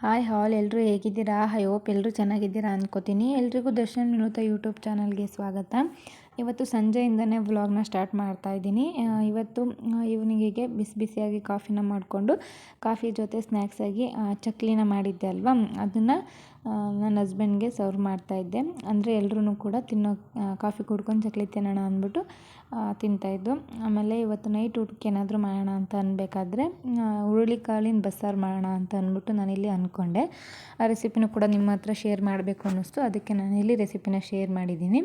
Hi ಹಾಲ್ ಎಲ್ಲರೂ ಹೇಗಿದ್ದೀರಾ? I hope ಎಲ್ಲರೂ ಚೆನ್ನಾಗಿದ್ದೀರಾ ಅಂದ್ಕೋತೀನಿ ಎಲ್ರಿಗೂ ದರ್ಶನ್ ವಿನೂತ ಯೂಟ್ಯೂಬ್ ಚಾನಲ್ಗೆ ಸ್ವಾಗತ. ಇವತ್ತು ಸಂಜೆಯಿಂದನೇ ವ್ಲಾಗ್ನ ಸ್ಟಾರ್ಟ್ ಮಾಡ್ತಾ ಇದ್ದೀನಿ. ಇವತ್ತು ಈವ್ನಿಂಗಿಗೆ ಬಿಸಿ ಬಿಸಿಯಾಗಿ ಕಾಫಿನ ಮಾಡಿಕೊಂಡು ಕಾಫಿ ಜೊತೆ ಸ್ನ್ಯಾಕ್ಸಾಗಿ ಚಕ್ಲಿನ ಮಾಡಿದ್ದೆ ಅಲ್ವಾ? ಅದನ್ನು ನನ್ನ ಹಸ್ಬೆಂಡ್ಗೆ ಸರ್ವ್ ಮಾಡ್ತಾಯಿದ್ದೆ ಅಂದರೆ ಎಲ್ಲರೂ ಕೂಡ ತಿನ್ನೋ ಕಾಫಿ ಕುಡ್ಕೊಂಡು ಚಕ್ಲಿ ತಿನ್ನೋಣ ಅಂದ್ಬಿಟ್ಟು ತಿಂತಾಯಿದ್ದು ಆಮೇಲೆ ಇವತ್ತು ನೈಟ್ ಊಟಕ್ಕೆ ಏನಾದರೂ ಮಾಡೋಣ ಅಂತ ಅನ್ಬೇಕಾದ್ರೆ ಕಾಳಿನ ಬಸ್ಸಾರು ಮಾಡೋಣ ಅಂತ ಅಂದ್ಬಿಟ್ಟು ನಾನಿಲ್ಲಿ ಅಂದ್ಕೊಂಡೆ ಆ ರೆಸಿಪಿನೂ ಕೂಡ ನಿಮ್ಮ ಹತ್ರ ಶೇರ್ ಮಾಡಬೇಕು ಅನ್ನಿಸ್ತು. ಅದಕ್ಕೆ ನಾನಿಲ್ಲಿ ರೆಸಿಪಿನ ಶೇರ್ ಮಾಡಿದ್ದೀನಿ.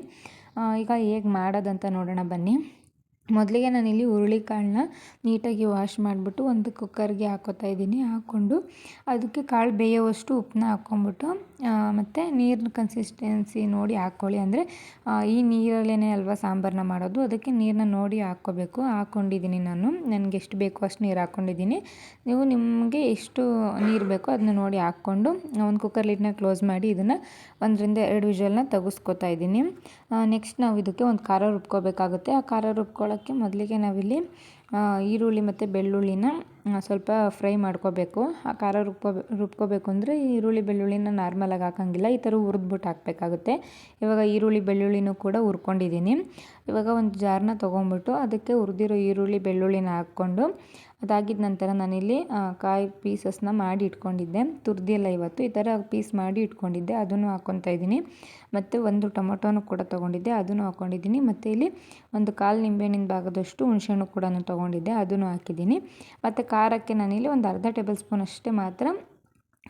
ಈಗ ಹೇಗೆ ಮಾಡೋದಂತ ನೋಡೋಣ ಬನ್ನಿ. ಮೊದಲಿಗೆ ನಾನಿಲ್ಲಿ ಹುರುಳಿಕಾಳನ್ನ ನೀಟಾಗಿ ವಾಶ್ ಮಾಡಿಬಿಟ್ಟು ಒಂದು ಕುಕ್ಕರ್ಗೆ ಹಾಕೋತಾ ಇದ್ದೀನಿ. ಹಾಕ್ಕೊಂಡು ಅದಕ್ಕೆ ಕಾಳು ಬೇಯೋವಷ್ಟು ಉಪ್ಪನ್ನ ಹಾಕ್ಕೊಂಬಿಟ್ಟು ಮತ್ತು ನೀರಿನ ಕನ್ಸಿಸ್ಟೆನ್ಸಿ ನೋಡಿ ಹಾಕ್ಕೊಳ್ಳಿ. ಅಂದರೆ ಈ ನೀರಲ್ಲೇ ಅಲ್ವಾ ಸಾಂಬಾರನ್ನ ಮಾಡೋದು? ಅದಕ್ಕೆ ನೀರನ್ನ ನೋಡಿ ಹಾಕ್ಕೋಬೇಕು. ಹಾಕ್ಕೊಂಡಿದ್ದೀನಿ ನಾನು. ನನಗೆ ಎಷ್ಟು ಬೇಕೋ ಅಷ್ಟು ನೀರು ಹಾಕ್ಕೊಂಡಿದ್ದೀನಿ. ನೀವು ನಿಮಗೆ ಎಷ್ಟು ನೀರು ಬೇಕೋ ಅದನ್ನ ನೋಡಿ ಹಾಕ್ಕೊಂಡು, ಒಂದು ಕುಕ್ಕರ್ ಲಿಡ್ನ ಕ್ಲೋಸ್ ಮಾಡಿ ಇದನ್ನು ಒಂದರಿಂದ ಎರಡು ವಿಜಲ್ನ ತೆಗೆಸ್ಕೊತಾ ಇದ್ದೀನಿ. ನೆಕ್ಸ್ಟ್ ನಾವು ಇದಕ್ಕೆ ಒಂದು ಖಾರ ರುಬ್ಕೋಬೇಕಾಗುತ್ತೆ. ಆ ಖಾರ ರುಬ್ಕೊಳ್ಳೋಕ್ಕೆ ಮೊದಲಿಗೆ ನಾವಿಲ್ಲಿ ಈರುಳ್ಳಿ ಮತ್ತು ಬೆಳ್ಳುಳ್ಳಿನ ಸ್ವಲ್ಪ ಫ್ರೈ ಮಾಡ್ಕೋಬೇಕು. ಆ, ಖಾರ ರುಬ್ಕೋ, ರುಬ್ಕೋಬೇಕು ಅಂದರೆ ಈರುಳ್ಳಿ ಬೆಳ್ಳುಳ್ಳಿನ ನಾರ್ಮಲಾಗಿ ಹಾಕೋಂಗಿಲ್ಲ. ಈ ಥರ ಹುರಿದ್ಬಿಟ್ಟು ಹಾಕಬೇಕಾಗುತ್ತೆ. ಇವಾಗ ಈರುಳ್ಳಿ ಬೆಳ್ಳುಳ್ಳಿನೂ ಕೂಡ ಹುರ್ಕೊಂಡಿದ್ದೀನಿ. ಇವಾಗ ಒಂದು ಜಾರನ್ನ ತೊಗೊಂಬಿಟ್ಟು ಅದಕ್ಕೆ ಹುರಿದಿರೋ ಈರುಳ್ಳಿ ಬೆಳ್ಳುಳ್ಳಿನ ಹಾಕ್ಕೊಂಡು ಅದಾಗಿದ ನಂತರ ನಾನಿಲ್ಲಿ ಕಾಯಿ ಪೀಸಸ್ನ ಮಾಡಿ ಇಟ್ಕೊಂಡಿದ್ದೆ. ತುರ್ದಿಲ್ಲ ಇವತ್ತು. ಈ ಥರ ಪೀಸ್ ಮಾಡಿ ಇಟ್ಕೊಂಡಿದ್ದೆ. ಅದನ್ನು ಹಾಕ್ಕೊತಾ ಇದ್ದೀನಿ. ಮತ್ತು ಒಂದು ಟೊಮೊಟೊನೂ ಕೂಡ ತೊಗೊಂಡಿದ್ದೆ. ಅದನ್ನು ಹಾಕ್ಕೊಂಡಿದ್ದೀನಿ ಮತ್ತು ಇಲ್ಲಿ ಒಂದು ಕಾಲು ನಿಂಬೆಹಣ್ಣಿನ ಭಾಗದಷ್ಟು ಹುಣಸೆಹಣ್ಣು ಕೂಡ ತೊಗೊಂಡಿದ್ದೆ ಅದನ್ನು ಹಾಕಿದ್ದೀನಿ. ಮತ್ತು ಖಾರಕ್ಕೆ ನಾನಿಲ್ಲಿ ಒಂದು ಅರ್ಧ ಟೇಬಲ್ ಸ್ಪೂನ್ ಅಷ್ಟೇ ಮಾತ್ರ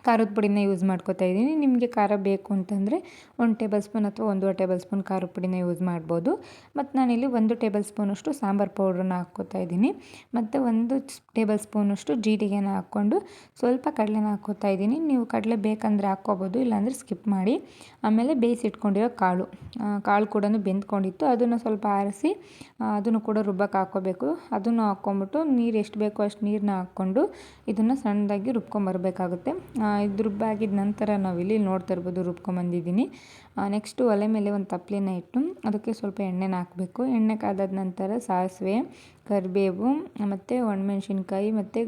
ಖಾರದ ಪುಡಿನ ಯೂಸ್ ಮಾಡ್ಕೋತಾ ಇದ್ದೀನಿ. ನಿಮಗೆ ಖಾರ ಬೇಕು ಅಂತಂದರೆ ಒಂದು ಟೇಬಲ್ ಸ್ಪೂನ್ ಅಥವಾ ಒಂದೂವರೆ ಟೇಬಲ್ ಸ್ಪೂನ್ ಖಾರದ ಪುಡಿನ ಯೂಸ್ ಮಾಡ್ಬೋದು. ಮತ್ತು ನಾನಿಲ್ಲಿ ಒಂದು ಟೇಬಲ್ ಸ್ಪೂನಷ್ಟು ಸಾಂಬಾರು ಪೌಡ್ರನ್ನ ಹಾಕ್ಕೋತಾ ಇದ್ದೀನಿ. ಮತ್ತು ಒಂದು ಟೇಬಲ್ ಸ್ಪೂನಷ್ಟು ಜೀರಿಗೆನ ಹಾಕ್ಕೊಂಡು ಸ್ವಲ್ಪ ಕಡಲೆನ ಹಾಕ್ಕೋತಾ ಇದ್ದೀನಿ. ನೀವು ಕಡಲೆ ಬೇಕಂದರೆ ಹಾಕ್ಕೋಬೋದು, ಇಲ್ಲಾಂದರೆ ಸ್ಕಿಪ್ ಮಾಡಿ. ಆಮೇಲೆ ಬೇಯಿಸಿಟ್ಕೊಂಡಿರೋ ಕಾಳು. ಕಾಳು ಕೂಡ ಬೆಂದ್ಕೊಂಡಿತ್ತು. ಅದನ್ನು ಸ್ವಲ್ಪ ಆರಿಸಿ ಅದನ್ನು ಕೂಡ ರುಬ್ಬಕ್ಕೆ ಹಾಕ್ಕೋಬೇಕು. ಅದನ್ನು ಹಾಕ್ಕೊಂಬಿಟ್ಟು ನೀರು ಎಷ್ಟು ಬೇಕೋ ಅಷ್ಟು ನೀರನ್ನ ಹಾಕ್ಕೊಂಡು ಇದನ್ನು ಸಣ್ಣದಾಗಿ ರುಬ್ಕೊಂಬರ್ಬೇಕಾಗುತ್ತೆ. ಇದು ರುಬ್ಬಾಗಿದ ನಂತರ ನಾವಿಲ್ಲಿ ನೋಡ್ತಾ ಇರ್ಬೋದು ರುಬ್ಕೊಂಬಂದಿದ್ದೀನಿ. ನೆಕ್ಸ್ಟು ಒಲೆ ಮೇಲೆ ಒಂದು ತಪ್ಲಿನ ಇಟ್ಟು ಅದಕ್ಕೆ ಸ್ವಲ್ಪ ಎಣ್ಣೆನ ಹಾಕಬೇಕು. ಎಣ್ಣೆ ಕಾದಾದ ನಂತರ ಸಾಸಿವೆ, ಕರಿಬೇವು, ಮತ್ತು ಒಣಮೆಣ್ಸಿನ್ಕಾಯಿ, ಮತ್ತು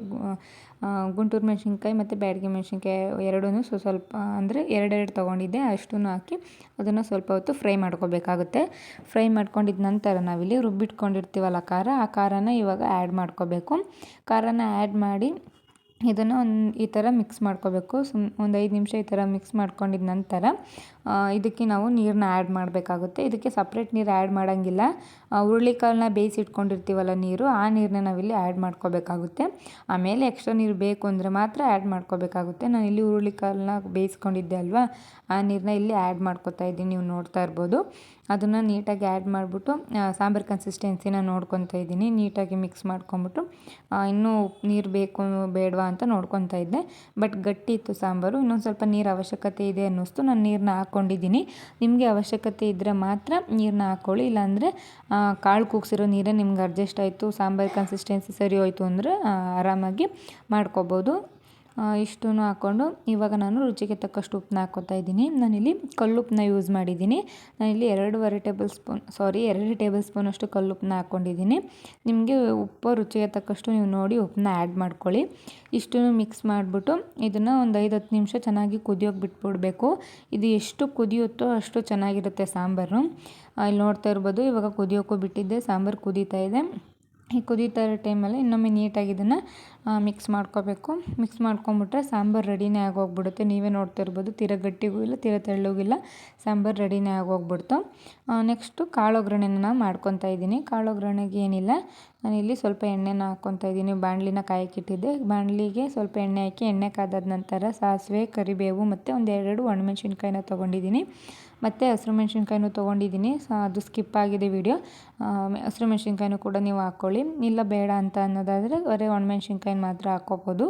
ಗುಂಟೂರು ಮೆಣಸಿನ್ಕಾಯಿ, ಮತ್ತು ಬ್ಯಾಡಗಿ ಮೆಣಸಿನ್ಕಾಯಿ ಎರಡೂ ಸೊ, ಸ್ವಲ್ಪ, ಅಂದರೆ ಎರಡೆರಡು ತೊಗೊಂಡಿದ್ದೆ. ಅಷ್ಟೂ ಹಾಕಿ ಅದನ್ನು ಸ್ವಲ್ಪ ಹೊತ್ತು ಫ್ರೈ ಮಾಡ್ಕೋಬೇಕಾಗುತ್ತೆ. ಫ್ರೈ ಮಾಡ್ಕೊಂಡಿದ್ದ ನಂತರ ನಾವಿಲ್ಲಿ ರುಬ್ಬಿಟ್ಕೊಂಡಿರ್ತೀವಲ್ಲ ಖಾರ, ಆ ಖಾರನ ಇವಾಗ ಆ್ಯಡ್ ಮಾಡ್ಕೋಬೇಕು. ಖಾರನ ಆ್ಯಡ್ ಮಾಡಿ ಇದನ್ನು ಒಂದು ಈ ಥರ ಮಿಕ್ಸ್ ಮಾಡ್ಕೋಬೇಕು. ಸುಮ್ ಒಂದು ಐದು ನಿಮಿಷ ಈ ಥರ ಮಿಕ್ಸ್ ಮಾಡ್ಕೊಂಡಿದ ನಂತರ ಇದಕ್ಕೆ ನಾವು ನೀರನ್ನ ಆ್ಯಡ್ ಮಾಡಬೇಕಾಗುತ್ತೆ. ಇದಕ್ಕೆ ಸಪ್ರೇಟ್ ನೀರು ಆ್ಯಡ್ ಮಾಡೋಂಗಿಲ್ಲ. ಹುರುಳಿಕಾಳನ್ನ ಬೇಯಿಸಿಟ್ಕೊಂಡಿರ್ತೀವಲ್ಲ ನೀರು, ಆ ನೀರನ್ನ ನಾವಿಲ್ಲಿ ಆ್ಯಡ್ ಮಾಡ್ಕೋಬೇಕಾಗುತ್ತೆ. ಆಮೇಲೆ ಎಕ್ಸ್ಟ್ರಾ ನೀರು ಬೇಕು ಅಂದರೆ ಮಾತ್ರ ಆ್ಯಡ್ ಮಾಡ್ಕೋಬೇಕಾಗುತ್ತೆ. ನಾನು ಇಲ್ಲಿ ಹುರುಳಿಕಾಳನ್ನ ಬೇಯಿಸ್ಕೊಂಡಿದ್ದೆ ಅಲ್ವಾ? ಆ ನೀರನ್ನ ಇಲ್ಲಿ ಆ್ಯಡ್ ಮಾಡ್ಕೋತಾ ಇದ್ದೀನಿ. ನೀವು ನೋಡ್ತಾ ಇರ್ಬೋದು. ಅದನ್ನು ನೀಟಾಗಿ ಆ್ಯಡ್ ಮಾಡಿಬಿಟ್ಟು ಸಾಂಬಾರು ಕನ್ಸಿಸ್ಟೆನ್ಸಿನ ನೋಡ್ಕೊತಾ ಇದ್ದೀನಿ. ನೀಟಾಗಿ ಮಿಕ್ಸ್ ಮಾಡ್ಕೊಂಬಿಟ್ಟು ಇನ್ನೂ ನೀರು ಬೇಕು ಬೇಡವಾ ಅಂತ ನೋಡ್ಕೊತಾ ಇದ್ದೆ. ಬಟ್ ಗಟ್ಟಿ ಇತ್ತು ಸಾಂಬಾರು. ಇನ್ನೊಂದು ಸ್ವಲ್ಪ ನೀರು ಅವಶ್ಯಕತೆ ಇದೆ ಅನ್ನಿಸ್ತು. ನಾನು ನೀರನ್ನ ಹಾಕ್ಕೊಂಡಿದ್ದೀನಿ ನಿಮಗೆ ಅವಶ್ಯಕತೆ ಇದ್ದರೆ ಮಾತ್ರ ನೀರನ್ನ ಹಾಕ್ಕೊಳ್ಳಿ ಇಲ್ಲಾಂದರೆ ಕಾಳು ಕೂಗ್ಸಿರೋ ನೀರೇ ನಿಮ್ಗೆ ಅಡ್ಜಸ್ಟ್ ಆಯಿತು. ಸಾಂಬಾರು ಕನ್ಸಿಸ್ಟೆನ್ಸಿ ಸರಿ ಹೋಯ್ತು ಅಂದರೆ ಆರಾಮಾಗಿ ಮಾಡ್ಕೊಬೋದು. ಇಷ್ಟೂ ಹಾಕ್ಕೊಂಡು ಇವಾಗ ನಾನು ರುಚಿಗೆ ತಕ್ಕಷ್ಟು ಉಪ್ಪನ್ನ ಹಾಕ್ಕೊತಾ ಇದ್ದೀನಿ. ನಾನಿಲ್ಲಿ ಕಲ್ಲುಪ್ಪನ್ನ ಯೂಸ್ ಮಾಡಿದ್ದೀನಿ. ನಾನಿಲ್ಲಿ ಎರಡೂವರೆ ಟೇಬಲ್ ಸ್ಪೂನ್ ಸಾರಿ ಎರಡು ಟೇಬಲ್ ಸ್ಪೂನ್ ಸ್ಪೂನಷ್ಟು ಕಲ್ಲುಪ್ಪನ್ನ ಹಾಕ್ಕೊಂಡಿದ್ದೀನಿ. ನಿಮಗೆ ಉಪ್ಪು ರುಚಿಗೆ ತಕ್ಕಷ್ಟು ನೀವು ನೋಡಿ ಉಪ್ಪನ್ನ ಆ್ಯಡ್ ಮಾಡ್ಕೊಳ್ಳಿ. ಇಷ್ಟನ್ನು ಮಿಕ್ಸ್ ಮಾಡಿಬಿಟ್ಟು ಇದನ್ನು ಒಂದು ಐದು ಹತ್ತು ನಿಮಿಷ ಚೆನ್ನಾಗಿ ಕುದಿಯೋಕೆ ಬಿಟ್ಬಿಡಬೇಕು. ಇದು ಎಷ್ಟು ಕುದಿಯುತ್ತೋ ಅಷ್ಟು ಚೆನ್ನಾಗಿರುತ್ತೆ ಸಾಂಬಾರು. ಇಲ್ಲಿ ನೋಡ್ತಾ ಇರ್ಬೋದು, ಇವಾಗ ಕುದಿಯೋಕ್ಕೂ ಬಿಟ್ಟಿದ್ದೆ, ಸಾಂಬಾರು ಕುದೀತಾ ಇದೆ. ಕುದೀತಾ ಇರೋ ಟೈಮಲ್ಲಿ ಇನ್ನೊಮ್ಮೆ ನೀಟಾಗಿ ಇದನ್ನು ಮಿಕ್ಸ್ ಮಾಡ್ಕೋಬೇಕು. ಮಿಕ್ಸ್ ಮಾಡ್ಕೊಂಬಿಟ್ರೆ ಸಾಂಬಾರು ರೆಡಿನೇ ಆಗೋಗ್ಬಿಡುತ್ತೆ. ನೀವೇ ನೋಡ್ತಾ ಇರ್ಬೋದು ತೀರ ಗಟ್ಟಿಗೂ ಇಲ್ಲ, ತೀರ ತೆಳ್ಳಗಿಲ್ಲ ಸಾಂಬಾರು ರೆಡಿನೇ ಆಗೋಗ್ಬಿಡ್ತು. ನೆಕ್ಸ್ಟು ಕಾಳು ಒಗ್ಗರಣೆನ ಮಾಡ್ಕೊತಾ ಇದ್ದೀನಿ. ಕಾಳು ಒಗ್ಗರಣೆಗೆ ಏನಿಲ್ಲ ನಾನಿಲ್ಲಿ ಸ್ವಲ್ಪ ಎಣ್ಣೆನ ಹಾಕ್ಕೊತಾ ಇದ್ದೀನಿ. ಬಾಣಲಿನ ಕಾಯಕ್ಕಿಟ್ಟಿದ್ದೆ ಬಾಣಲಿಗೆ ಸ್ವಲ್ಪ ಎಣ್ಣೆ ಹಾಕಿ, ಎಣ್ಣೆ ಕಾದಾದ ನಂತರ ಸಾಸಿವೆ, ಕರಿಬೇವು ಮತ್ತು ಒಂದೆರಡು ಒಣಮೆಣ್ಸಿನ್ಕಾಯಿನ ತೊಗೊಂಡಿದ್ದೀನಿ. ಮತ್ತು ಹಸಿರು ಮೆಣ್ಸಿನ್ಕಾಯಿನೂ ತೊಗೊಂಡಿದ್ದೀನಿ. ಅದು ಸ್ಕಿಪ್ ಆಗಿದೆ ವಿಡಿಯೋ ಹಸಿರು ಮೆಣ್ಸಿನ್ಕಾಯಿನೂ ಕೂಡ ನೀವು ಹಾಕ್ಕೊಳ್ಳಿ ಇಲ್ಲ ಬೇಡ ಅಂತ ಅನ್ನೋದಾದರೆ, ಬರೀ ಒಣಮೆಣ್ಸಿನ್ಕಾಯಿನ ಮಾತ್ರ ಹಾಕ್ಕೋಬೋದು.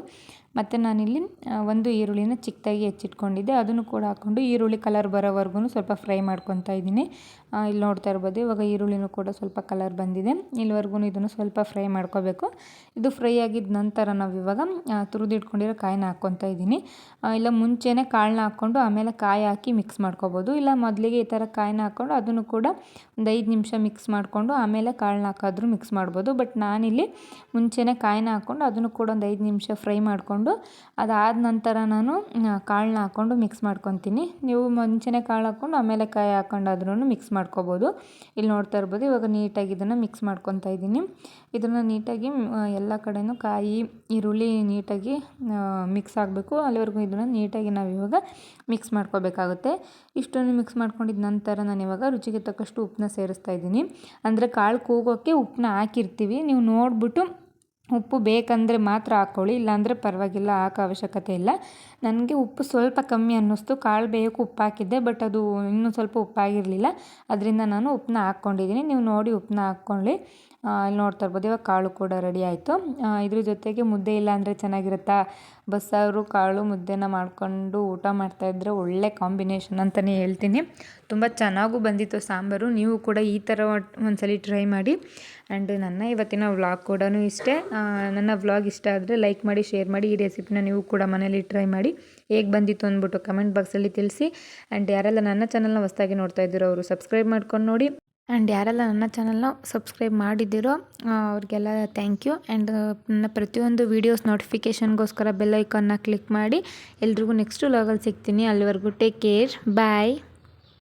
ಮತ್ತು ನಾನಿಲ್ಲಿ ಒಂದು ಈರುಳ್ಳಿನ ಚಿಕ್ಕದಾಗಿ ಹೆಚ್ಚಿಟ್ಕೊಂಡಿದ್ದೆ. ಅದನ್ನು ಕೂಡ ಹಾಕ್ಕೊಂಡು ಈರುಳ್ಳಿ ಕಲರ್ ಬರೋವರೆಗೂ ಸ್ವಲ್ಪ ಫ್ರೈ ಮಾಡ್ಕೊತಾ ಇದ್ದೀನಿ. ಇಲ್ಲಿ ನೋಡ್ತಾ ಇರ್ಬೋದು, ಇವಾಗ ಈರುಳ್ಳಿನೂ ಕೂಡ ಸ್ವಲ್ಪ ಕಲರ್ ಬಂದಿದೆ. ಇಲ್ಲಿವರೆಗೂ ಇದನ್ನು ಸ್ವಲ್ಪ ಫ್ರೈ ಮಾಡ್ಕೋಬೇಕು. ಇದು ಫ್ರೈ ಆಗಿದ ನಂತರ ನಾವು ಇವಾಗ ತುರಿದಿಟ್ಕೊಂಡಿರೋ ಕಾಯಿನ ಹಾಕ್ಕೊತಾ ಇದ್ದೀನಿ. ಇಲ್ಲ ಮುಂಚೆನೇ ಕಾಳನ್ನ ಹಾಕ್ಕೊಂಡು ಆಮೇಲೆ ಕಾಯಿ ಹಾಕಿ ಮಿಕ್ಸ್ ಮಾಡ್ಕೋಬೋದು. ಇಲ್ಲ ಮೊದಲಿಗೆ ಈ ಥರ ಕಾಯಿನ ಹಾಕ್ಕೊಂಡು ಅದನ್ನು ಕೂಡ ಒಂದು ಐದು ನಿಮಿಷ ಮಿಕ್ಸ್ ಮಾಡಿಕೊಂಡು ಆಮೇಲೆ ಕಾಳನ್ನ ಹಾಕಾದ್ರೂ ಮಿಕ್ಸ್ ಮಾಡ್ಬೋದು. ಬಟ್ ನಾನಿಲ್ಲಿ ಮುಂಚೆನೇ ಕಾಯಿನ ಹಾಕ್ಕೊಂಡು ಅದನ್ನು ಕೂಡ ಒಂದು ಐದು ನಿಮಿಷ ಫ್ರೈ ಮಾಡಿಕೊಂಡು ಅದಾದ ನಂತರ ನಾನು ಕಾಳನ್ನ ಹಾಕ್ಕೊಂಡು ಮಿಕ್ಸ್ ಮಾಡ್ಕೊತೀನಿ. ನೀವು ಮುಂಚೆನೆ ಕಾಳು ಹಾಕ್ಕೊಂಡು ಆಮೇಲೆ ಕಾಯಿ ಹಾಕ್ಕೊಂಡಾದ್ರೂ ಮಿಕ್ಸ್ ಮಾಡ್ಕೋಬೋದು. ಇಲ್ಲಿ ನೋಡ್ತಾ ಇರ್ಬೋದು, ಇವಾಗ ನೀಟಾಗಿ ಇದನ್ನು ಮಿಕ್ಸ್ ಮಾಡ್ಕೊತಾ ಇದ್ದೀನಿ. ಇದನ್ನು ನೀಟಾಗಿ ಎಲ್ಲ ಕಡೆಯೂ ಕಾಯಿ, ಈರುಳ್ಳಿ ನೀಟಾಗಿ ಮಿಕ್ಸ್ ಆಗಬೇಕು. ಅಲ್ಲಿವರೆಗೂ ಇದನ್ನು ನೀಟಾಗಿ ನಾವು ಇವಾಗ ಮಿಕ್ಸ್ ಮಾಡ್ಕೋಬೇಕಾಗುತ್ತೆ. ಇಷ್ಟನ್ನು ಮಿಕ್ಸ್ ಮಾಡ್ಕೊಂಡಿದ ನಂತರ ನಾನು ಇವಾಗ ರುಚಿಗೆ ತಕ್ಕಷ್ಟು ಉಪ್ಪನ್ನ ಸೇರಿಸ್ತಾ ಇದ್ದೀನಿ. ಅಂದರೆ ಕಾಳು ಕೂಗೋಕ್ಕೆ ಉಪ್ಪನ್ನ ಹಾಕಿರ್ತೀವಿ. ನೀವು ನೋಡಿಬಿಟ್ಟು ಉಪ್ಪು ಬೇಕಂದರೆ ಮಾತ್ರ ಹಾಕ್ಕೊಳ್ಳಿ ಇಲ್ಲಾಂದರೆ ಪರವಾಗಿಲ್ಲ, ಹಾಕೋ ಅವಶ್ಯಕತೆ ಇಲ್ಲ. ನನಗೆ ಉಪ್ಪು ಸ್ವಲ್ಪ ಕಮ್ಮಿ ಅನ್ನಿಸ್ತು, ಕಾಳು ಬೇಯಕ್ಕೆ ಉಪ್ಪು ಹಾಕಿದ್ದೆ, ಬಟ್ ಅದು ಇನ್ನೂ ಸ್ವಲ್ಪ ಉಪ್ಪಾಗಿರಲಿಲ್ಲ. ಅದರಿಂದ ನಾನು ಉಪ್ಪನ್ನ ಹಾಕ್ಕೊಂಡಿದ್ದೀನಿ. ನೀವು ನೋಡಿ ಉಪ್ಪನ್ನ ಹಾಕ್ಕೊಳ್ಳಿ. ಇಲ್ಲಿ ನೋಡ್ತಾ ಇರ್ಬೋದು, ಇವಾಗ ಕಾಳು ಕೂಡ ರೆಡಿ ಆಯಿತು. ಇದ್ರ ಜೊತೆಗೆ ಮುದ್ದೆ ಇಲ್ಲಾಂದರೆ ಚೆನ್ನಾಗಿರುತ್ತಾ? ಬಸ್ಸಾರು, ಕಾಳು ಮುದ್ದೆನ ಮಾಡಿಕೊಂಡು ಊಟ ಮಾಡ್ತಾಯಿದ್ರೆ ಒಳ್ಳೆ ಕಾಂಬಿನೇಷನ್ ಅಂತಲೇ ಹೇಳ್ತೀನಿ. ತುಂಬ ಚೆನ್ನಾಗೂ ಬಂದಿತ್ತು ಸಾಂಬಾರು. ನೀವು ಕೂಡ ಈ ಥರ ಒಂದ್ಸಲಿ ಟ್ರೈ ಮಾಡಿ. ಆ್ಯಂಡ್ ನನ್ನ ಇವತ್ತಿನ ವ್ಲಾಗ್ ಕೂಡ ಇಷ್ಟೇ. ನನ್ನ ವ್ಲಾಗ್ ಇಷ್ಟ ಆದರೆ ಲೈಕ್ ಮಾಡಿ, ಶೇರ್ ಮಾಡಿ. ಈ ರೆಸಿಪಿನ ನೀವು ಕೂಡ ಮನೇಲಿ ಟ್ರೈ ಮಾಡಿ. ಹೇಗೆ ಬಂದಿತ್ತು ಅಂದ್ಬಿಟ್ಟು ಕಮೆಂಟ್ ಬಾಕ್ಸಲ್ಲಿ ತಿಳಿಸಿ. ಆ್ಯಂಡ್ ಯಾರೆಲ್ಲ ನನ್ನ ಚಾನಲ್ನ ಹೊಸ್ದಾಗಿ ನೋಡ್ತಾ ಇದ್ದೀರೋ ಅವರು ಸಬ್ಸ್ಕ್ರೈಬ್ ಮಾಡ್ಕೊಂಡು ನೋಡಿ. ಆ್ಯಂಡ್ ಯಾರೆಲ್ಲ ನನ್ನ ಚಾನಲ್ನ ಸಬ್ಸ್ಕ್ರೈಬ್ ಮಾಡಿದ್ದೀರೋ ಅವ್ರಿಗೆಲ್ಲ ಥ್ಯಾಂಕ್ ಯು ಆ್ಯಂಡ್ ನನ್ನ ಪ್ರತಿಯೊಂದು ವೀಡಿಯೋಸ್ ನೋಟಿಫಿಕೇಷನ್ಗೋಸ್ಕರ ಬೆಲ್ ಐಕಾನ್ನ ಕ್ಲಿಕ್ ಮಾಡಿ ಎಲ್ರಿಗೂ ನೆಕ್ಸ್ಟ್ ಲಾಗಲ್ಲಿ ಸಿಗ್ತೀನಿ. ಅಲ್ಲಿವರೆಗೂ ಟೇಕ್ ಕೇರ್ ಬಾಯ್